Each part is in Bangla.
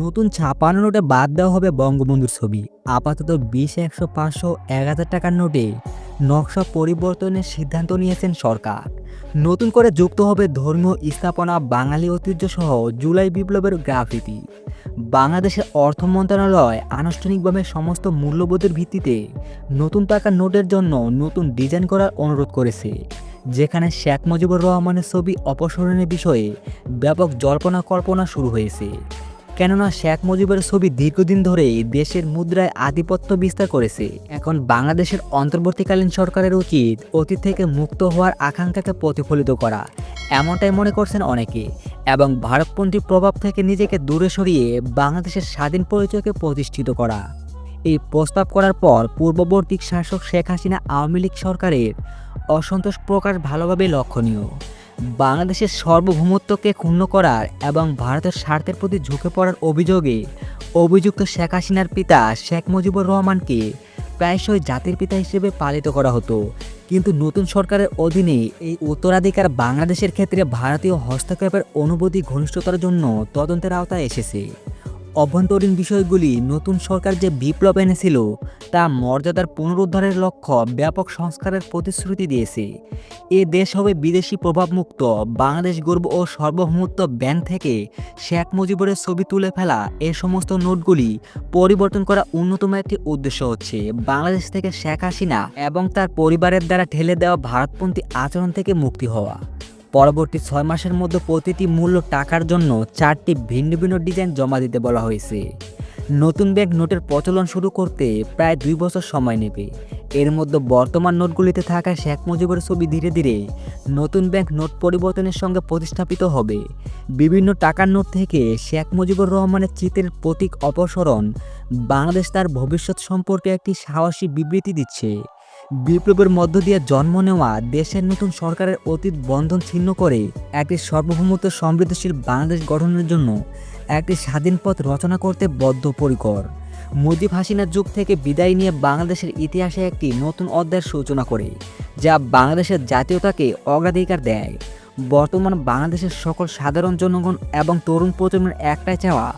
নতুন ছাপানো নোটে বাদ দেওয়া হবে বঙ্গবন্ধুর ছবি। আপাতত বিশ, একশো, পাঁচশো, এক হাজার টাকার নোটে নকশা পরিবর্তনের সিদ্ধান্ত নিয়েছেন সরকার। নতুন করে যুক্ত হবে ধর্মীয় স্থাপনা, বাঙালি ঐতিহ্য সহ জুলাই বিপ্লবের গ্রাফিতি। বাংলাদেশের অর্থ মন্ত্রণালয় আনুষ্ঠানিকভাবে সমস্ত মূল্যবোধের ভিত্তিতে নতুন টাকার নোটের জন্য নতুন ডিজাইন করার অনুরোধ করেছে, যেখানে শেখ মুজিবুর রহমানের ছবি অপসারণের বিষয়ে ব্যাপক জল্পনা কল্পনা শুরু হয়েছে। কেননা শেখ মুজিবের ছবি দীর্ঘদিন ধরে দেশের মুদ্রায় আধিপত্য বিস্তার করেছে। এখন বাংলাদেশের অন্তর্বর্তীকালীন সরকারের উচিত অতীত থেকে মুক্ত হওয়ার আকাঙ্ক্ষাকে প্রতিফলিত করা। এমনটাই মনে করছেন অনেকে। এবং ভারতপন্থী প্রভাব থেকে নিজেকে দূরে সরিয়ে বাংলাদেশের স্বাধীন পরিচয়কে প্রতিষ্ঠিত করা। এই প্রস্তাব করার পর পূর্ববর্তী শাসক শেখ হাসিনা আওয়ামী লীগ সরকারের অসন্তোষ প্রকাশ ভালোভাবে লক্ষণীয়। বাংলাদেশের সর্বভৌমত্বকে ক্ষুণ্ণ করার এবং ভারতের স্বার্থের প্রতি ঝুঁকে পড়ার অভিযোগে অভিযুক্ত শেখ হাসিনার পিতা শেখ মুজিবুর রহমানকে প্রায়শই জাতির পিতা হিসেবে পালিত করা হতো। কিন্তু নতুন সরকারের অধীনে এই উত্তরাধিকার বাংলাদেশের ক্ষেত্রে ভারতীয় হস্তক্ষেপের অনুভূতি ঘনিষ্ঠতার জন্য তদন্তের আওতায় এসেছে। অভ্যন্তরীণ বিষয়গুলি নতুন সরকার যে বিপ্লব এনেছিল, তা মর্যাদার পুনরুদ্ধারের লক্ষ্য ব্যাপক সংস্কারের প্রতিশ্রুতি দিয়েছে। এ দেশ হবে বিদেশি প্রভাবমুক্ত, বাংলাদেশ গর্ব ও সার্বভৌমত্ব ব্যাংক থেকে শেখ মুজিবুরের ছবি তুলে ফেলা এ সমস্ত নোটগুলি পরিবর্তন করা অন্যতম একটি উদ্দেশ্য হচ্ছে বাংলাদেশ থেকে শেখ হাসিনা এবং তার পরিবারের দ্বারা ঠেলে দেওয়া ভারতপন্থী আচরণ থেকে মুক্তি হওয়া। পরবর্তী ছয় মাসের মধ্যে প্রতিটি মূল্য টাকার জন্য চারটি ভিন্ন ভিন্ন ডিজাইন জমা দিতে বলা হয়েছে। নতুন ব্যাংক নোটের প্রচলন শুরু করতে প্রায় দুই বছর সময় নেবে। এর মধ্যে বর্তমান নোটগুলিতে থাকা শেখ মুজিবের ছবি ধীরে ধীরে নতুন ব্যাংক নোট পরিবর্তনের সঙ্গে প্রতিস্থাপিত হবে। বিভিন্ন টাকার নোট থেকে শেখ মুজিবুর রহমানের চিত্রের প্রতীক অপসরণ বাংলাদেশ তার ভবিষ্যৎ সম্পর্কে একটি সাহসী বিবৃতি দিচ্ছে। বিপ্লবের মধ্য দিয়ে জন্ম নেওয়া দেশের নতুন সরকারের অতীত বন্ধন ছিন্ন করে একটি সর্বভৌমত্ব সমৃদ্ধশীল বাংলাদেশ গঠনের জন্য একটি স্বাধীন পথ রচনা করতে বদ্ধপরিকর। মুজিব হাসিনার যুগ থেকে বিদায় নিয়ে বাংলাদেশের ইতিহাসে একটি নতুন অধ্যায়ের সূচনা করে, যা বাংলাদেশের জাতীয়তাকে অগ্রাধিকার দেয়। বর্তমান বাংলাদেশের সকল সাধারণ জনগণ এবং তরুণ প্রজন্মের একটাই চাওয়া,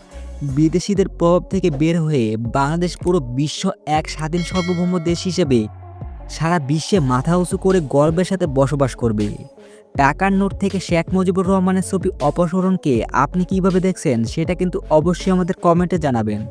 বিদেশিদের প্রভাব থেকে বের হয়ে বাংলাদেশ পুরো বিশ্ব এক স্বাধীন সার্বভৌম দেশ হিসেবে সারা বিশ্বে মাথা উঁচু করে গর্বের সাথে বসবাস করবে। টাকার নোট থেকে শেখ মুজিবুর রহমানের ছবি অপসারণকে আপনি কীভাবে দেখছেন, সেটা কিন্তু অবশ্যই আমাদের কমেন্টে জানাবেন।